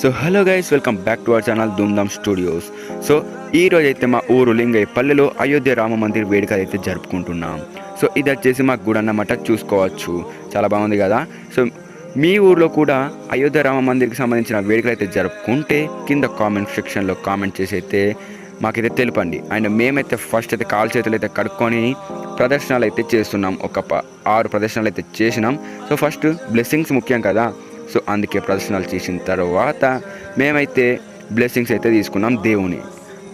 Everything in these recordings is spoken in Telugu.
So hello guys welcome back to our channel Dhoom Dham studios so ఈ రోజు అయితే మా ఊరు లింగయ్య పల్లెలో అయోధ్య రామ మందిర్ వేడుకలు అయితే జరుపుకుంటున్నాం. సో ఇది వచ్చేసి మా గుడి అన్నమాట చూసుకోవచ్చు. చాలా బాగుంది కదా? సో మీ ఊర్లో కూడా అయోధ్య రామ మందిర్కి సంబంధించిన వేడుకలు అయితే జరుపుకుంటే కింద కామెంట్ సెక్షన్లో కామెంట్ చేసి అయితే మాకైతే తెలుపండి. అండ్ మేమైతే ఫస్ట్ అయితే కాల్ చేతులు అయితే కడుక్కొని ప్రదర్శనలు అయితే చేస్తున్నాం. ఒక ఆరు ప్రదర్శనలు అయితే చేసినాం. సో ఫస్ట్ బ్లెస్సింగ్స్ ముఖ్యం కదా? సో అందుకే ప్రదర్శనలు చేసిన తర్వాత మేమైతే బ్లెస్సింగ్స్ అయితే తీసుకున్నాం దేవుని.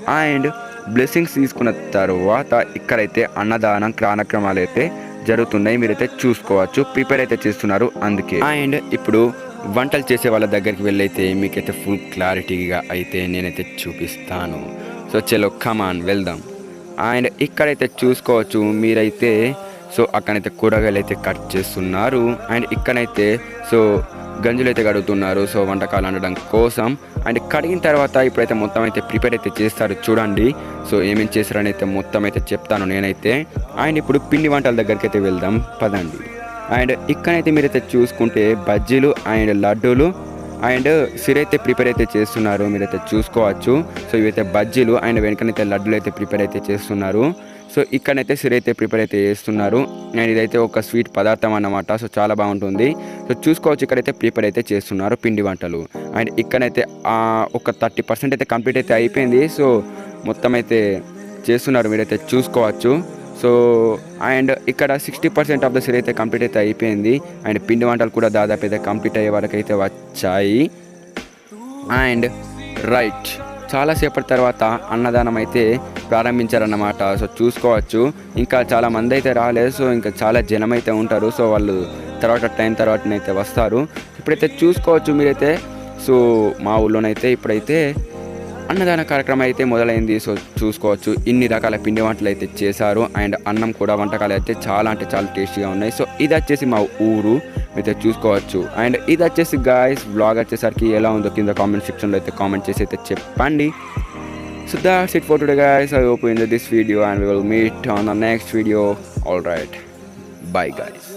అండ్ బ్లెస్సింగ్స్ తీసుకున్న తర్వాత ఇక్కడైతే అన్నదానం కార్యక్రమాలు అయితే జరుగుతున్నాయి. మీరైతే చూసుకోవచ్చు ప్రిపేర్ అయితే చేస్తున్నారు అందుకే. అండ్ ఇప్పుడు వంటలు చేసే వాళ్ళ దగ్గరికి వెళ్ళైతే మీకైతే ఫుల్ క్లారిటీగా అయితే నేనైతే చూపిస్తాను. సో చలో కమాన్ వెళ్దాం. అండ్ ఇక్కడైతే చూసుకోవచ్చు మీరైతే సో అక్కడైతే కూరగాయలు అయితే కట్ చేస్తున్నారు. అండ్ ఇక్కడైతే సో గంజులు అయితే కడుగుతున్నారు. సో వంటకాలు వండడం కోసం. అండ్ కడిగిన తర్వాత ఇప్పుడైతే మొత్తం అయితే ప్రిపేర్ అయితే చేస్తారు చూడండి. సో ఏమేం చేస్తారని అయితే మొత్తం అయితే చెప్తాను నేనైతే. అండ్ ఇప్పుడు పిండి వంటల దగ్గరికి అయితే వెళ్దాం. పదండి. అండ్ ఇక్కడైతే మీరైతే చూసుకుంటే బజ్జీలు అండ్ లడ్డూలు అండ్ సిరైతే ప్రిపేర్ అయితే చేస్తున్నారు. మీరైతే చూసుకోవచ్చు. సో ఇవైతే బజ్జీలు అండ్ వెనకనైతే లడ్డూలు అయితే ప్రిపేర్ అయితే చేస్తున్నారు. సో ఇక్కడైతే సిరైతే ప్రిపేర్ అయితే చేస్తున్నారు. అండ్ ఇదైతే ఒక స్వీట్ పదార్థం అన్నమాట. సో చాలా బాగుంటుంది. సో చూసుకోవచ్చు ఇక్కడైతే ప్రిపేర్ అయితే చేస్తున్నారు పిండి వంటలు. అండ్ ఇక్కడైతే ఒక థర్టీ పర్సెంట్ అయితే కంప్లీట్ అయితే అయిపోయింది. సో మొత్తం అయితే చేస్తున్నారు మీరైతే చూసుకోవచ్చు. సో అండ్ ఇక్కడ sixty percent of the sir అయితే కంప్లీట్ అయితే అయిపోయింది. అండ్ పిండి వంటలు కూడా దాదాపు అయితే కంప్లీట్ అయ్యే వరకు అయితే వచ్చాయి. And right. చాలాసేపటి తర్వాత అన్నదానం అయితే ప్రారంభించారన్నమాట. సో చూసుకోవచ్చు. ఇంకా చాలా మంది అయితే రాలేదు. సో ఇంకా చాలా జనం అయితే ఉంటారు. సో వాళ్ళు తర్వాత టైం తర్వాతనైతే వస్తారు. ఇప్పుడైతే చూసుకోవచ్చు మీరైతే. సో మా ఊళ్ళోనైతే ఇప్పుడైతే అన్నదాన కార్యక్రమం అయితే మొదలైంది. సో చూసుకోవచ్చు. ఇన్ని రకాల పిండి వంటలు అయితే చేశారు. అండ్ అన్నం కూడా వంటకాలు అయితే చాలా అంటే చాలా టేస్టీగా ఉన్నాయి. సో ఇది వచ్చేసి మా ఊరు. అయితే చూసుకోవచ్చు. అండ్ ఇది వచ్చేసి గాయస్ బ్లాగ్ వచ్చేసరికి ఎలా ఉందో కింద కామెంట్ సెక్షన్లో అయితే కామెంట్ చేసి అయితే చెప్పండి. So that's it for today guys I hope in this video and will meet on the next video all right bye guys